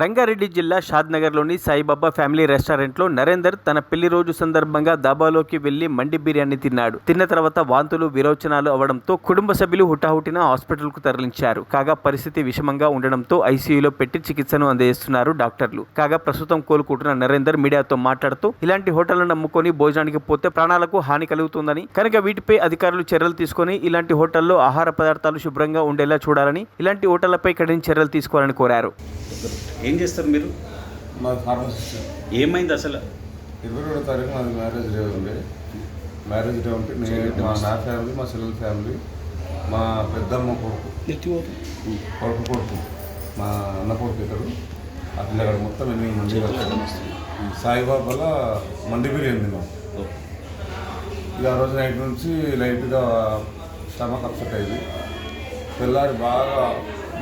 రంగారెడ్డి జిల్లా షాద్నగర్లోని సాయిబాబా ఫ్యామిలీ రెస్టారెంట్లో నరేందర్ తన పెళ్ళి రోజు సందర్భంగా దాబాలోకి వెళ్ళి మండి బిర్యానీ తిన్నాడు. తిన్న తర్వాత వాంతులు విరోచనాలు అవడంతో కుటుంబ సభ్యులు హుటాహుటిన హాస్పిటల్కు తరలించారు. కాగా పరిస్థితి విషమంగా ఉండడంతో ఐసీయూలో పెట్టి చికిత్సను అందజేస్తున్నారు డాక్టర్లు. కాగా ప్రస్తుతం కోలుకుంటున్న నరేందర్ మీడియాతో మాట్లాడుతూ ఇలాంటి హోటళ్ళను నమ్ముకొని భోజనానికి పోతే ప్రాణాలకు హాని కలుగుతుందని కనుక వీటిపై అధికారులు చర్యలు తీసుకొని ఇలాంటి హోటల్లో ఆహార పదార్థాలు శుభ్రంగా ఉండేలా చూడాలని ఇలాంటి హోటళ్ళపై కఠిన చర్యలు తీసుకోవాలని కోరారు. ఏం చేస్తారు మీరు? మా ఫార్మసిస్ట్ ఏమైంది అసలు? ఇరవై రెండో తారీఖు మాది మ్యారేజ్ డే ఉండే మ్యారేజ్ డే ఉంటే నేను మా నా ఫ్యామిలీ మా చెల్లెల ఫ్యామిలీ మా పెద్దమ్మ కొడుకు కొడుకు. కొడుకు మా అన్న కొడుకు ఇతడు ఆ పిల్లగాడు మొత్తం ఎనిమిది మంది సాయిబాబాల మండి బిర్యానీ తిన్నాం. ఇక ఆ రోజు నైట్ నుంచి లైట్గా స్టమక్ అప్సెట్ అయింది. తెల్లారి బాగా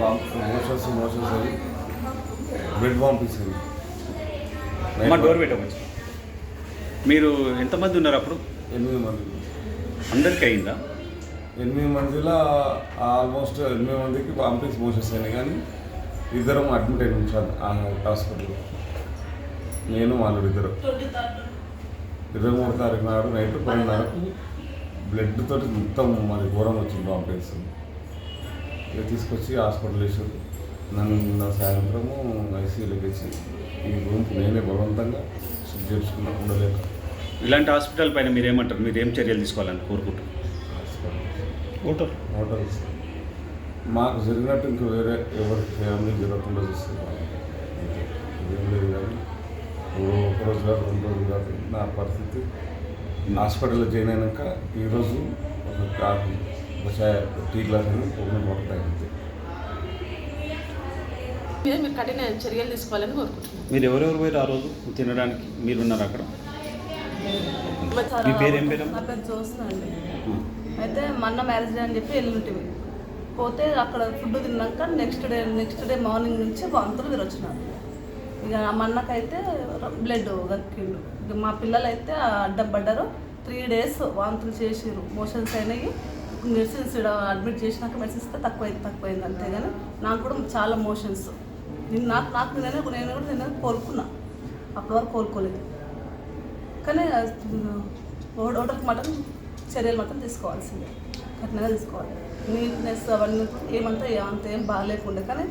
మోషన్స్ మోషన్స్ అయ్యి బ్లడ్ పంపిస్తుంది అమ్మ డోర్ పెట్టవచ్చు మీరు ఎంతమంది ఉన్నారు అప్పుడు? ఎనిమిది మంది. అందరికీ అయిందా? ఎనిమిది మందిలో ఆల్మోస్ట్ ఎనిమిది మందికి పంపించి అయినాయి కానీ ఇద్దరం అడ్మిట్ అయిన ఉంచాను ఆ హాస్పిటల్లో నేను వాళ్ళు ఇద్దరు. ఇరవై మూడు తారీఖు నాడు నైట్ పన్నెండున్నరకు బ్లడ్ తోటి మొత్తం మరి ఘోరం వచ్చింది పంపించింది ఇక తీసుకొచ్చి హాస్పిటల్ వేసారు నన్ను సాయంత్రము ఐసీయూలోకి వచ్చి ఈ రూమ్కి నేనే బలవంతంగా షిఫ్ట్ చేసుకున్నా ఉండలేక. ఇలాంటి హాస్పిటల్ పైన మీరు ఏమంటారు మీరు ఏం చర్యలు తీసుకోవాలని కోరుకుంటున్నారు? హోటల్ హోటల్స్ మాకు జరిగినట్టు ఇంక వేరే ఎవరి ఫ్యామిలీ జరగకుండా చూస్తున్నాం ఏం లేదు కానీ ఓ ఒక రోజు కాదు రెండు రోజులు కాదు. నా పరిస్థితి హాస్పిటల్లో జాయిన్ అయినాక ఈరోజు ఒక కాఫీ ఒక చాయ్ టీ గ్లాస్ అని ఒక తాగింది మీద మీరు కఠిన చర్యలు తీసుకోవాలని కోరుకుంటున్నాను. మీరు ఎవరెవరు పోయారు ఆ రోజు? తినడానికి మీరు ఉన్నారు అక్కడ? మీ పేరు ఏం పేరు? నా పేరు జ్యోత్స్న అండి. అయితే మొన్న మ్యారేజ్ డే అని చెప్పి వెళ్ళుంటివి పోతే అక్కడ ఫుడ్ తిన్నాక next day next day morning నుంచి వాంతులు విరొచ్చినారు. ఇక మా అన్నకైతే బ్లడ్ కక్కిండు ఇక మా పిల్లలు అయితే అడ్డం పడ్డారు. త్రీ డేస్ వాంతులు చేసిర్రు. మోషన్స్ అయినాయి. మెడిసిన్స్ ఈడ అడ్మిట్ చేసినాక మెడిసిన్స్ తక్కువైంది తక్కువైంది అంతేగాని నాకు కూడా చాలా మోషన్స్. నేను నాకు నాకు నేనే నేను కూడా నేను కోలుకున్నా అప్పటి వరకు కోలుకోలేదు కానీ హోటల్కి మాత్రం చర్యలు మాత్రం తీసుకోవాల్సిందే. కఠినంగా తీసుకోవాలి. నీట్నెస్ అవన్నీ ఏమంతా అంత ఏం బాగాలేకుండా. కానీ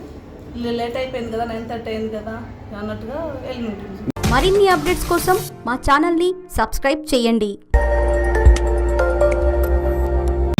లేట్ అయిపోయింది కదా నైన్ థర్టీ అయింది కదా అన్నట్టుగా వెళ్ళి ఉంటుంది. మరిన్ని అప్డేట్స్ కోసం మా ఛానల్ని సబ్స్క్రైబ్ చేయండి.